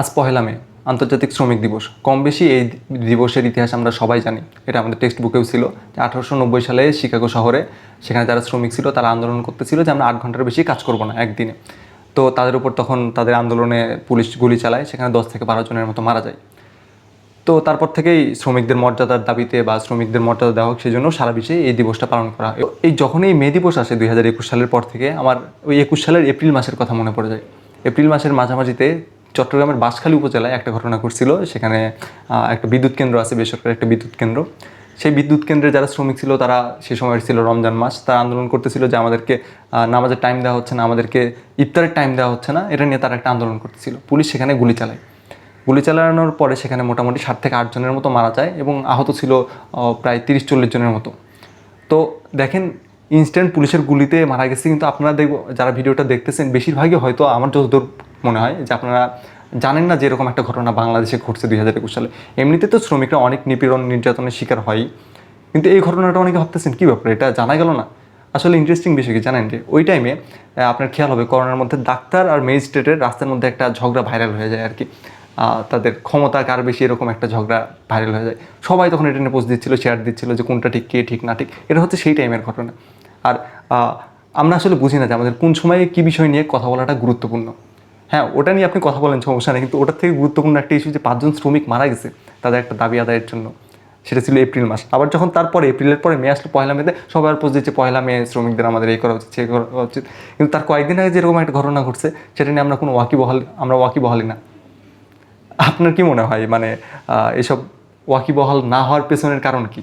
আজ পহেলা মে, আন্তর্জাতিক শ্রমিক দিবস। কম বেশি এই দিবসের ইতিহাস আমরা সবাই জানি। এটা আমাদের টেক্সট বুকেও ছিল যে আঠারোশো নব্বই সালে শিকাগো শহরে সেখানে যারা শ্রমিক ছিল তারা আন্দোলন করতেছিল যে আমরা আট ঘণ্টার বেশি কাজ করব না একদিনে। তো তাদের উপর তখন তাদের আন্দোলনে পুলিশ গুলি চালায়, সেখানে দশ থেকে বারো জনের মতো মারা যায়। তো তারপর থেকেই শ্রমিকদের মর্যাদার দাবিতে বা শ্রমিকদের মর্যাদা দেওয়া হোক সেই জন্য সারা বিশ্বে এই দিবসটা পালন করা হয়। এই যখন এই মে দিবস আসে দুই হাজার একুশ সালের পর থেকে, আমার ওই একুশ সালের এপ্রিল মাসের কথা মনে পড়ে যায়। এপ্রিল মাসের মাঝামাঝিতে চট্টগ্রামের বাঁশখালী উপজেলায় একটা ঘটনা ঘটছিল, সেখানে একটা বিদ্যুৎ কেন্দ্র আছে, বেসরকারি একটা বিদ্যুৎ কেন্দ্র। সেই বিদ্যুৎ কেন্দ্রে যারা শ্রমিক ছিল, তারা সে সময় ছিল রমজান মাস, তারা আন্দোলন করতেছিল যে আমাদেরকে নামাজের টাইম দেওয়া হচ্ছে না, আমাদেরকে ইফতারের টাইম দেওয়া হচ্ছে না, এটা নিয়ে তারা একটা আন্দোলন করতেছিল। পুলিশ সেখানে গুলি চালায়। গুলি চালানোর পরে সেখানে মোটামুটি ষাট থেকে আট জনের মতো মারা যায় এবং আহত ছিল প্রায় তিরিশ চল্লিশ জনের মতো। তো দেখেন ইনস্ট্যান্ট পুলিশের গুলিতে মারা গেছে, কিন্তু আপনারা দেখব, যারা ভিডিওটা দেখতেছেন, বেশিরভাগই হয়তো আমার যতদূর মনে হয় যে আপনারা জানেন না যে এরকম একটা ঘটনা বাংলাদেশে ঘটছে দুই হাজার একুশ সালে। এমনিতে তো শ্রমিকরা অনেক নিপীড়ন, নির্যাতনের শিকার হয় কিন্তু এই ঘটনাটা অনেকে ভাবতেছেন, কী ব্যাপার? এটা জানা গেল না। আসলে ইন্টারেস্টিং বিষয় কি জানেন যে, ওই টাইমে আপনার খেয়াল হবে, করোনার মধ্যে ডাক্তার আর ম্যাজিস্ট্রেটের রাস্তার মধ্যে একটা ঝগড়া ভাইরাল হয়ে যায় আর কি তাদের ক্ষমতা কার বেশি এরকম একটা ঝগড়া ভাইরাল হয়ে যায়। সবাই তখন এটা নিয়ে পোস্ট দিচ্ছিল শেয়ার দিচ্ছিল যে কোনটা ঠিক, কে ঠিক, না ঠিক। এটা হচ্ছে সেই টাইমের ঘটনা। আর আমরা আসলে বুঝি না যে আমাদের কোন সময়ে কী বিষয় নিয়ে কথা বলাটা গুরুত্বপূর্ণ। হ্যাঁ ওটা নিয়ে আপনি কথা বলেন, সমস্যা নেই। কিন্তু ওটার থেকে গুরুত্বপূর্ণ একটা ইস্যু যে পাঁচজন শ্রমিক মারা গেছে তাদের একটা দাবি আদায়ের জন্য। সেটা ছিল এপ্রিল মাস। আবার যখন তারপরে, এপ্রিলের পরে মে আসলো পয়লা মেতে সবার পোস্ট দিচ্ছে, পয়লা মে শ্রমিকদের আমাদের এই করা উচিত সে করা উচিত। কিন্তু তার কয়েকদিন আগে যেরকম একটা ঘটনা ঘটছে, সেটা নিয়ে আমরা কোনো ওয়াকিবহাল, আমরা ওয়াকিবহালি না। আপনার কি মনে হয়? মানে এসব ওয়াকিবহাল না হওয়ার পেছনের কারণ কি?